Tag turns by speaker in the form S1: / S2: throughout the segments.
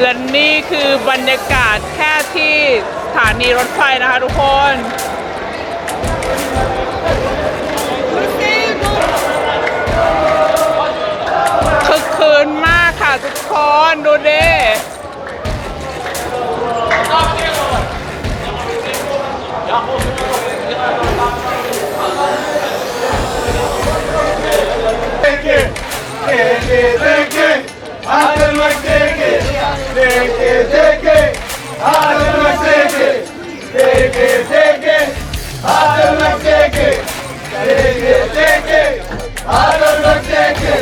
S1: และนี่คือบรรยากาศแค่ที่สถานีรถไฟนะคะทุกคนคึกคืนมากค่ะทุกคน ดูดิ
S2: देखे देखे आदम देखे देखे देखे आदम देखे देखे देखे
S1: आदम देखे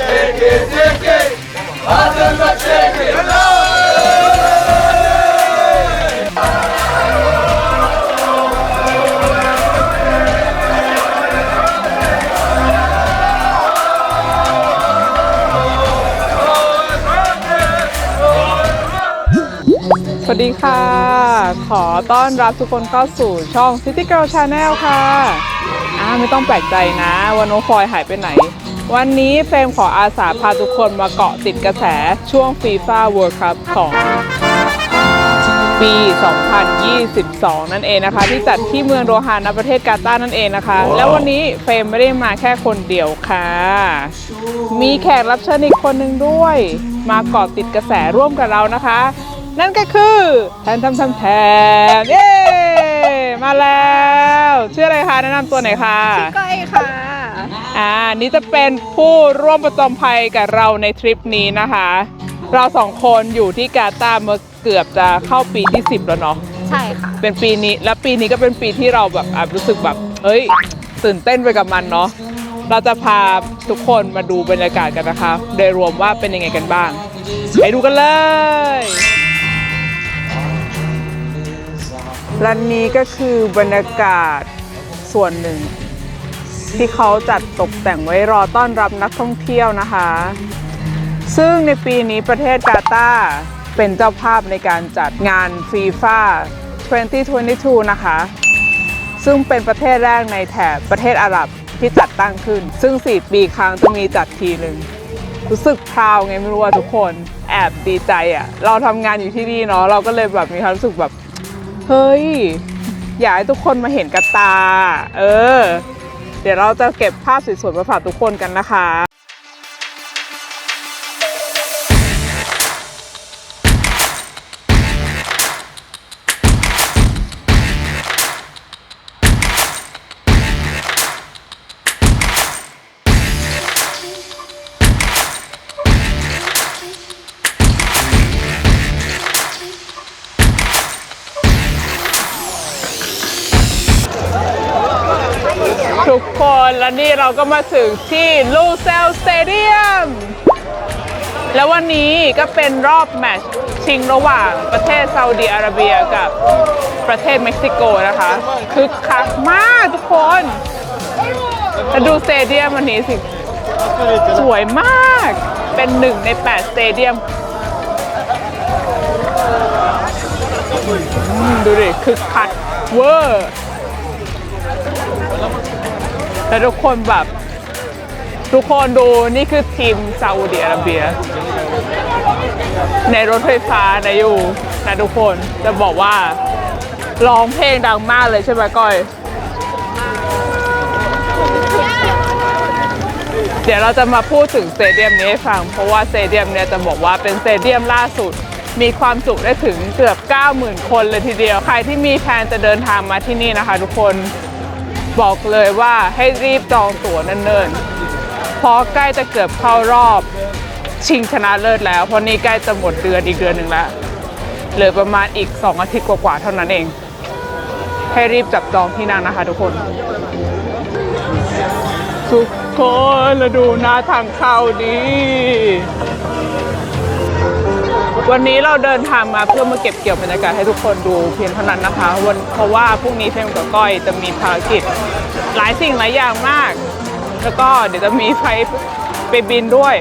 S1: देखे देखे आदम ค่ะ ขอต้อนรับทุกคนเข้าสู่ช่อง City Girl Channel ค่ะอ่าไม่ต้องแปลกใจนะว่าน้องฟอยหายไปไหน วันนี้เฟรมขออาสาพาทุกคนมาเกาะติดกระแสช่วง FIFA World Cup ของปี 2022 นั่นเองนะคะ ที่จัดที่เมืองโดฮานะประเทศกาตาร์นั่นเองนะคะ แล้ววันนี้เฟรมไม่ได้มาแค่คนเดียวค่ะ มีแขกรับเชิญอีกคนหนึ่งด้วย มาเกาะติดกระแสร่วมกับเรานะคะ นั่นก็คือแทนทำทำแทนเย้มาแล้วชื่ออะไรคะแนะนำตัวหน่อยค่ะ
S3: ก้อยค่ะ
S1: อ่านี่จะเป็นผู้ร่วมประจมภัยกับเราในทริปนี้นะคะ เราสองคนอยู่ที่กาตาร์เมื่อเกือบจะเข้าปีที่ 10 แล้วเนาะ
S3: ใช่ค่ะ
S1: เป็นปีนี้และปีนี้ก็เป็นปีที่เราแบบอะรู้สึกแบบเฮ้ยตื่นเต้นไปกับมันเนาะเราจะพาทุกคนมาดูบรรยากาศกันนะคะ โดยรวมว่าเป็นยังไงกันบ้าง ไปดูกันเลย และนี้ก็คือบรรยากาศส่วนหนึ่ง ที่เขาจัดตกแต่งไว้รอต้อนรับนักท่องเที่ยวนะคะ ซึ่งในปีนี้ประเทศกาตาร์เป็นเจ้าภาพในการจัดงานฟีฟ่า2022 นะคะ ซึ่งเป็นประเทศแรกในแถบประเทศอาหรับที่จัดตั้งขึ้น ซึ่ง 4 ปีครั้งจะมีจัดทีหนึ่งรู้สึกพราวไงไม่รู้ว่าทุกคน แอบดีใจอะ่ะ เราทำงานอยู่ที่นี่เนาะเราก็เลยแบบมีความรู้สึกแบบ เฮ้ย อยากให้ทุกคนมาเห็นกับตา เออ เดี๋ยวเราจะเก็บภาพสวยๆมาฝากทุกคนกันนะคะ และนี่เราก็มาถึงที่ลูเซลสเตเดียม แล้ววันนี้ก็เป็นรอบแมตช์ชิงระหว่างประเทศซาอุดีอาระเบียกับประเทศเม็กซิโกนะคะคึกคักมากทุกคนแล้วดูสเตเดียมวันนี้สิ สวยมาก เป็นหนึ่งใน 8 สเตเดียมอืมดูดิคึกคักเวอร์ แล้วทุกคนแบบ ทุกคนดูนี่คือทีมซาอุดิอาระเบีย ในรถไฟฟ้านะอยู่นะทุกคนจะบอกว่าร้องเพลงดังมากเลยใช่ไหมก้อย เดี๋ยวเราจะมาพูดถึงสเตเดียมนี้ให้ฟัง เพราะว่าสเตเดียมเนี่ยจะบอกว่าเป็นสเตเดียมล่าสุด มีความจุได้ถึงเกือบ 90,000 คนเลยทีเดียว ใครที่มีแผนจะเดินทางมาที่นี่นะคะทุกคน บอกเลยว่าให้รีบจองตั๋วเนิ่นๆ เพราะใกล้จะเกือบเข้ารอบชิงชนะเลิศแล้ว เพราะนี่ใกล้จะหมดเดือนอีกเดือนหนึ่งแล้วเหลือประมาณอีก 2 อาทิตย์กว่าๆเท่านั้นเอง ให้รีบจับจองที่นั่งนะคะทุกคน ทุกคนแล้วดูหน้าทางเข้าดี วันนี้เราเดินทางมาเพื่อมาเก็บเกี่ยวบรรยากาศให้ทุกคนดูเพียงเท่านั้นนะคะวันเพราะว่าพรุ่งนี้เฟรมกับก้อยจะมีภารกิจหลายสิ่งหลายอย่างมาก แล้วก็เดี๋ยวจะมีไฟไปบินด้วย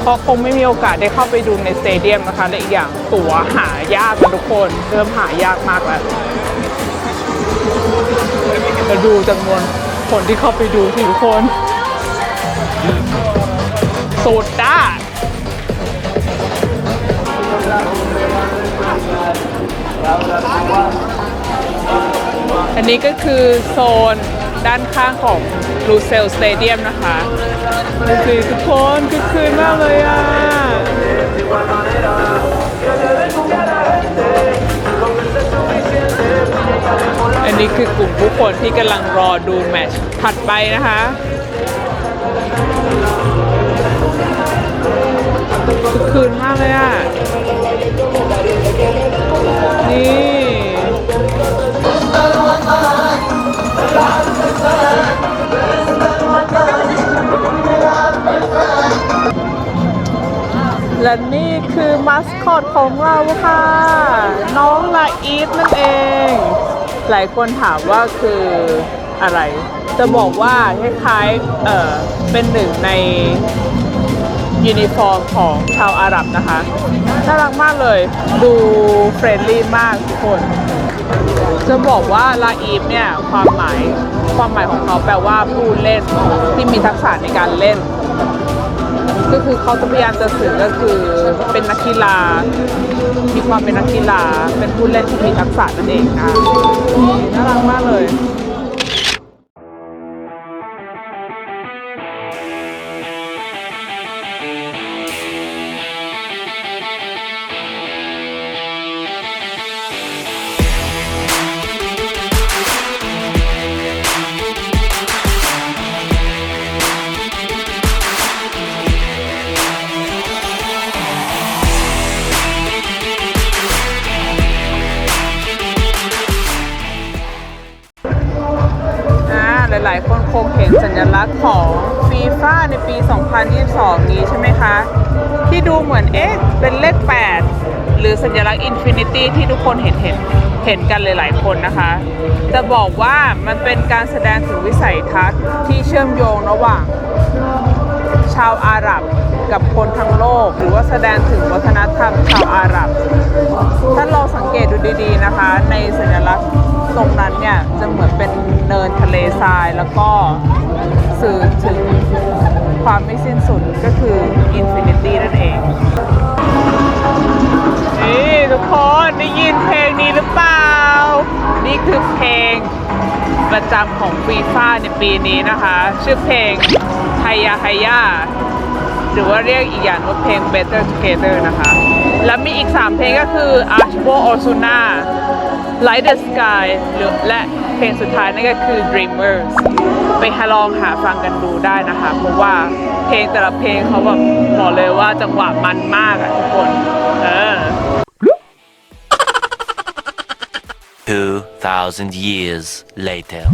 S1: เพราะคงไม่มีโอกาสได้เข้าไปดูในสเตเดียมนะคะและอีกอย่างตั๋วหายากนทุกคนเริ่มหายากมากแล้วมาดูจำนวนคนที่เข้าไปดูสิทุกคนสุดด้า อันนี้ก็คือโซนด้านข้างของลูเซลสเตเดียมนะคะดูสิทุกคนคือคืนมากเลยอะ อันนี้คือกลุ่มผู้คนที่กำลังรอดูแมตช์ถัดไปนะคะคือคืนมากเลยอะ และนี่คือมัสคอตของเราค่ะ น้องลาอีฟนั่นเอง หลายคนถามว่าคืออะไร จะบอกว่าคล้ายๆเออเป็นหนึ่งใน ยูนิฟอร์มของชาวอาหรับนะคะ น่ารักมากเลย ดูเฟรนลี่มากทุกคน จะบอกว่าลาอีฟเนี่ยความหมายความหมายของเขาแปลว่าผู้เล่นที่มีทักษะในการเล่น ก็คือเขาจะพยายามจะสื่อก็คือเป็นนักกีฬา มีความเป็นนักกีฬา เป็นผู้เล่นที่มีทักษะนั่นเองนะน่ารักมากเลย ปี 2022 นี้ใช่ไหมคะ ที่ดูเหมือนเอ๊ะเป็นเลข 8 หรือสัญลักษณ์อินฟินิตี้ที่ทุกคนเห็นเห็นเห็นกันหลายๆคนนะคะ จะบอกว่ามันเป็นการแสดงถึงวิสัยทัศน์ที่เชื่อมโยงระหว่าง ชาวอาหรับกับคนทั้งโลก หรือว่าแสดงถึงวัฒนธรรมชาวอาหรับ ถ้าเราสังเกตดูดีๆนะคะ ในสัญลักษณ์ตรงนั้นเนี่ยจะเหมือนเป็นเนินทะเลทรายแล้วก็สื่อถึง ความไม่สิ้นสุดก็คืออินฟินิตี้นั่นเอง นี่ทุกคนได้ยินเพลงนี้หรือเปล่า นี่คือเพลงประจำของฟีฟ่าในปีนี้นะคะ ชื่อเพลงไฮยาไฮยาหรือว่าเรียกอีกอย่างว่าเพลง Better Together นะคะ แล้วมีอีก 3 เพลงก็คือ Archbo Osuna Light the Sky หรือและเพลงสุดท้ายนั่นก็คือ Dreamers ไปหาลองหาฟังกันดูได้นะคะ เพราะว่าเพลงแต่ละเพลงเขาแบบบอกเลยว่าจังหวะมันมากอะทุกคน เออ
S3: 2,000 years later.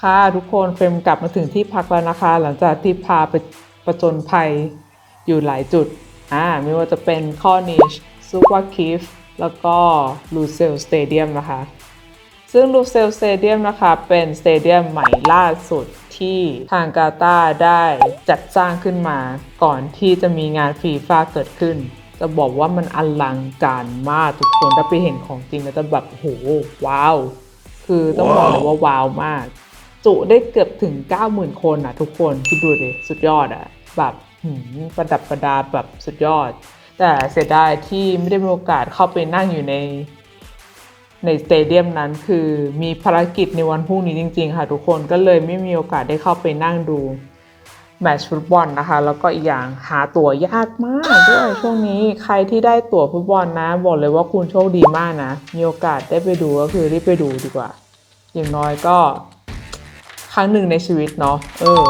S1: ค่ะทุกคนเฟรมกลับมาถึงที่พักแล้วนะคะ หลังจากที่พาไปประจนภัยอยู่หลายจุด อ่าไม่ว่าจะเป็นข้อนิชซูวาคิฟแล้วก็ลูเซลสเตเดียมนะคะ ซึ่งลูเซลสเตเดียมนะคะ เป็นสเตเดียมใหม่ล่าสุดที่ทางกาตาร์ได้จัดสร้างขึ้นมา ก่อนที่จะมีงานฟีฟ่าเกิดขึ้น จะบอกว่ามันอลังการมากทุกคนถ้าไปเห็นของจริงแล้วจะแบบโหว้าว คือต้องบอกเลยว่าว้าวมาก จุได้เกือบถึง 90,000 คนอะทุกคนคิดดูดิสุดยอดอะแบบหืม ประดับประดาแบบสุดยอด แต่เสียดายที่ไม่ได้มีโอกาสเข้าไปนั่งอยู่ในในสเตเดียมนั้นคือมีภารกิจในวันพรุ่งนี้จริง ๆ ค่ะทุกคนก็เลยไม่มีโอกาสได้เข้าไปนั่งดูแมตช์ฟุตบอลนะคะ แล้วก็อีกอย่างหาตั๋วยากมากด้วยช่วงนี้ใครที่ได้ตั๋วฟุตบอลนะ บอกเลยว่าคุณโชคดีมากนะ มีโอกาสได้ไปดูก็คือรีบไปดูดีกว่า อย่างน้อยก็ ครั้งหนึ่งในชีวิตเนาะเออ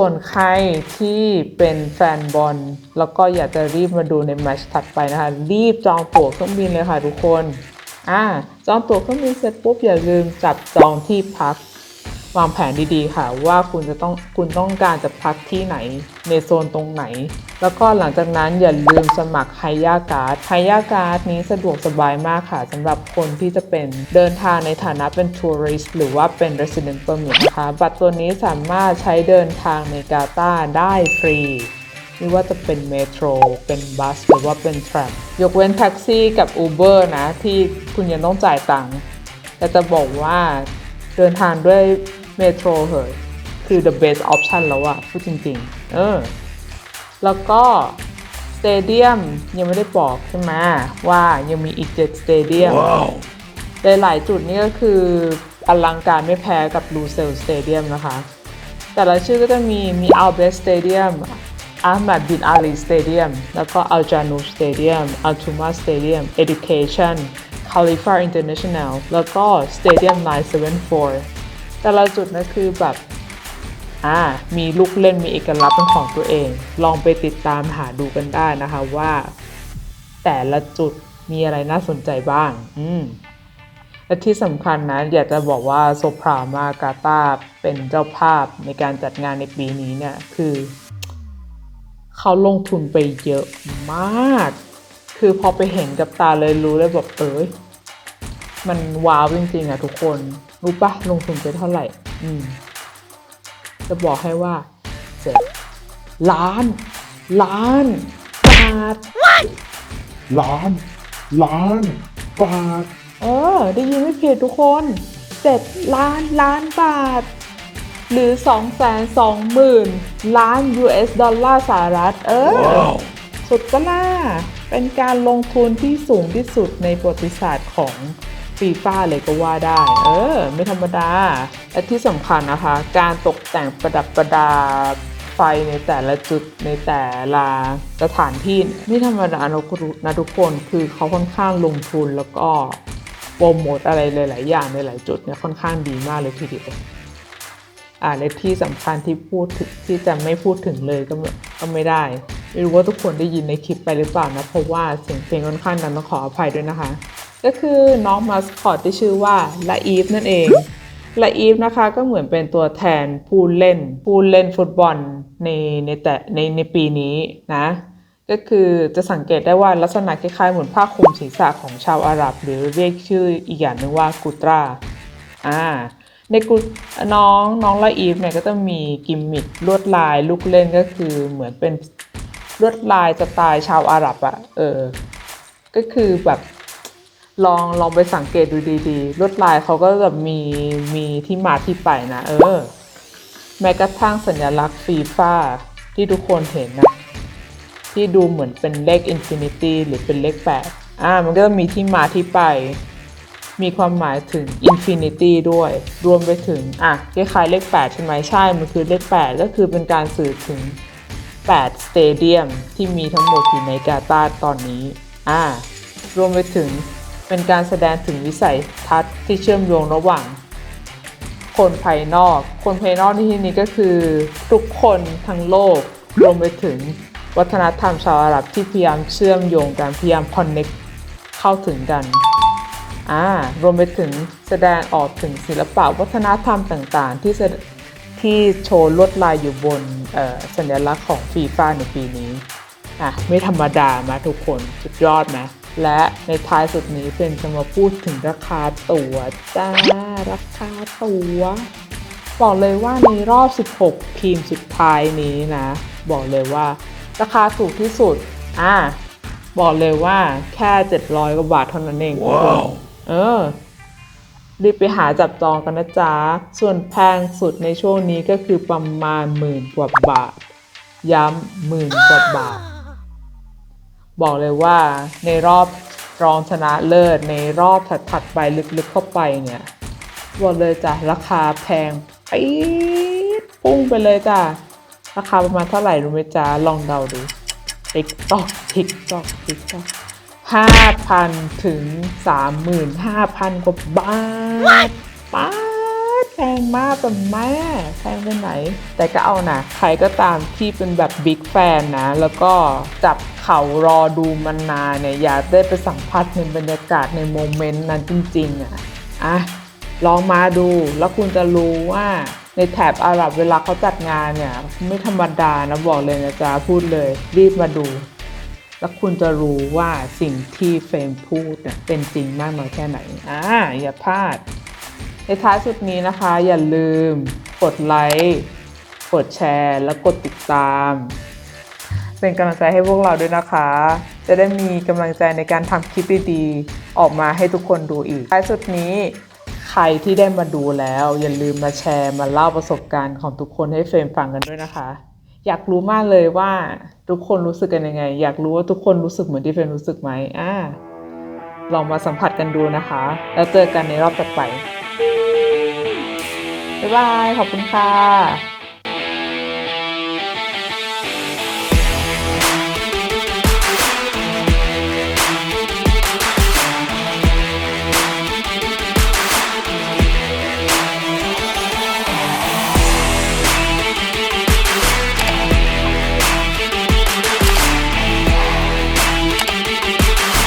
S1: ส่วนใครที่เป็นแฟนบอลแล้วก็อยากจะรีบมาดูในแมตช์ถัดไปนะคะ รีบจองตั๋วเครื่องบินเลยค่ะทุกคนอ่าจองตั๋วเครื่องบินเสร็จปุ๊บอย่าลืมจับจองที่พัก วางแผนดีๆ ค่ะ ว่าคุณจะต้องคุณต้องการจะพักที่ไหนในโซนตรงไหน แล้วก็หลังจากนั้นอย่าลืมสมัครไฮยาการ์ดไฮยาการ์ดนี้สะดวกสบายมากค่ะสำหรับคนที่จะเป็นเดินทางในฐานะเป็นทัวริสต์หรือว่าเป็น resident permit นะคะบัตรตัวนี้สามารถใช้เดินทางในกาตาร์ได้ฟรีไม่ว่าจะเป็นเมโทร เป็นบัส หรือว่าเป็นทรัมยกเว้นแท็กซี่กับ Uber นะ ที่คุณยังต้องจ่ายตังค์แต่จะบอกว่าเดินทางด้วย เมโทรเหอะคือ the best option แล้วอะพูดจริง ๆ เออ แล้วก็สเตเดียมยังไม่ได้บอกใช่ไหมว่ายังมีอีก7สเตเดียมหลายๆจุดนี่ก็คืออลังการไม่แพ้กับลูเซลสเตเดียมนะคะ แต่ละชื่อก็จะมีมีอัลเบสสเตเดียมอาห์มัดบินอาลีสเตเดียมแล้วก็อัลจานูสเตเดียมอัลทูมาสเตเดียม Education Khalifa International แล้วก็ Stadium 974 แต่ละจุดนั่นคือแบบอ่ามีลูกเล่นมีเอกลักษณ์เป็นของตัวเอง ลองไปติดตามหาดูกันได้นะคะว่า แต่ละจุดมีอะไรน่าสนใจบ้าง อืมและที่สำคัญนะอยากจะบอกว่าโซพรามากาตาเป็นเจ้าภาพในการจัดงานในปีนี้เนี่ยคือ เขาลงทุนไปเยอะมาก คือพอไปเห็นกับตาเลยรู้เลยแบบเอ้ยมันว้าวจริงๆอะทุกคน รู้ปะลงทุนไปเท่าไหร่ อืม จะบอกให้ว่าเจ็ดล้าน ล้านบาท
S2: ล้าน ล้านบาท
S1: เออ ได้ยินไม่ผิดทุกคนเจ็ดล้านล้านบาท หรือ2 2 0 0 0 0 ล้าน US ดอลลาร์สหรัฐ เออสุดก็ล่า เป็นการลงทุนที่สูงที่สุดในประวัติศาสตร์ของ ฟีฟ่าเลยก็ว่าได้ เออ ไม่ธรรมดา และที่สำคัญนะคะ การตกแต่งประดับประดาไฟในแต่ละจุดในแต่ละสถานที่ไม่ธรรมดานะนะทุกคนคือเขาค่อนข้างลงทุนแล้วก็โปรโมทอะไรหลาย ๆ อย่างในหลายจุดเนี่ยค่อนข้างดีมากเลยทีเดียวอ่าและที่สำคัญที่พูดถึงที่จะไม่พูดถึงเลยก็ไม่ก็ไม่ได้ไม่รู้ว่าทุกคนได้ยินในคลิปไปหรือเปล่านะเพราะว่าเสียงเพลงค่อนข้างดังต้องขออภัยด้วยนะคะ ก็คือน้องมาสคอตที่ชื่อว่าละอีฟนั่นเองละอีฟนะคะก็เหมือนเป็นตัวแทนผู้เล่นผู้เล่นฟุตบอลในในแต่ในในปีนี้นะ ก็คือจะสังเกตได้ว่าลักษณะคล้ายๆเหมือนผ้าคลุมศีรษะของชาวอาหรับ หรือเรียกชื่ออีกอย่างหนึงว่ากุตราอ่าในกุน้องน้องละอีฟเนี่ยก็จะมีกิมมิคลวดลายลูกเล่นก็คือเหมือนเป็นลวดลายสไตล์ชาวอาหรับอะเออก็คือแบบ ลองลองไปสังเกตดูดีๆลวดลายเขาก็แบบมีมีที่มาที่ไปนะ เออ แม้กระทั่งสัญลักษณ์ฟีฟ่าที่ทุกคนเห็นนะที่ดูเหมือนเป็นเลขอินฟินิตี้หรือเป็นเลขแปดอ่ามันก็มีที่มาที่ไป มีความหมายถึงอินฟินิตี้ด้วย รวมไปถึง อะคล้ายๆเลข8ใช่ไหมใช่ มันคือเลข8ก็คือเป็นการสื่อถึง8สเตเดียมที่มีทั้งหมดอยู่ในกาตาร์ตอนนี้ อ่ารวมไปถึง เป็นการแสดงถึงวิสัยทัศน์ที่เชื่อมโยงระหว่าง คนภายนอก คนภายนอกในที่นี้ก็คือ ทุกคนทั้งโลกรวมไปถึงวัฒนธรรมชาวอาหรับที่พยายามเชื่อมโยงกันพยายามคอนเน็กเข้าถึงกันอ่ารวมไปถึงแสดงออกถึงศิลปะวัฒนธรรมต่างๆ ที่ที่โชว์ลวดลายอยู่บนสัญลักษณ์ของฟีฟ่าในปีนี้อะไม่ธรรมดามาทุกคนสุดยอดนะ และในท้ายสุดนี้เป็นจะมาพูดถึงราคาตั๋วจ้า ราคาตั๋ว บอกเลยว่าในรอบ 16 ทีมสุดท้ายนี้นะ บอกเลยว่าราคาถูกที่สุด อะบอกเลยว่าแค่ 700กว่าบาทเท่านั้นเองทุกคนเออ รีบไปหาจับจองกันนะจ๊ะ ส่วนแพงสุดในช่วงนี้ก็คือประมาณหมื่นกว่าบาท ย้ำหมื่นกว่าบาท บอกเลยว่าในรอบรองชนะเลิศในรอบถัดๆไปลึกๆเข้าไปเนี่ยบอกเลยจ้ะราคาแพงปี๊ดพุ่งไปเลยจ้ะราคาประมาณเท่าไหร่รู้ไหมจ๊ะลองเดาดูติ๊กตอกติ๊กตอกติ๊กตอกห้าพันถึงสามหมื่นห้าพันกว่าบาทป้าแพงมากแต่แม่แพงไปไหน แต่ก็เอานะใครก็ตามที่เป็นแบบบิ๊กแฟนนะ แล้วก็จับ เขารอดูมันนานเนี่ยอยากได้ไปสัมผัสในบรรยากาศในโมเมนต์นั้นจริงๆอะอะลองมาดูแล้วคุณจะรู้ว่าในแถบอาหรับเวลาเขาจัดงานเนี่ย ไม่ธรรมดานะบอกเลยนะจ๊ะพูดเลย รีบมาดู แล้วคุณจะรู้ว่าสิ่งที่เฟรมพูดเนี่ยเป็นจริงมากน้อยแค่ไหนอ่าอย่าพลาด ในท้ายสุดนี้นะคะ อย่าลืม กดไลค์กดแชร์ และกดติดตาม เป็นกำลังใจให้พวกเราด้วยนะคะ จะได้มีกำลังใจในการทำคลิปดีๆ ออกมาให้ทุกคนดูอีกท้ายสุดนี้ใครที่ได้มาดูแล้ว อย่าลืมมาแชร์มาเล่าประสบการณ์ของทุกคนให้เฟรมฟังกันด้วยนะคะ อยากรู้มากเลยว่าทุกคนรู้สึกกันยังไง อยากรู้ว่าทุกคนรู้สึกเหมือนที่เฟรนรู้สึกไหมอ่าลองมาสัมผัสกันดูนะคะ แล้วเจอกันในรอบต่อไปบ๊ายบาย ขอบคุณค่ะ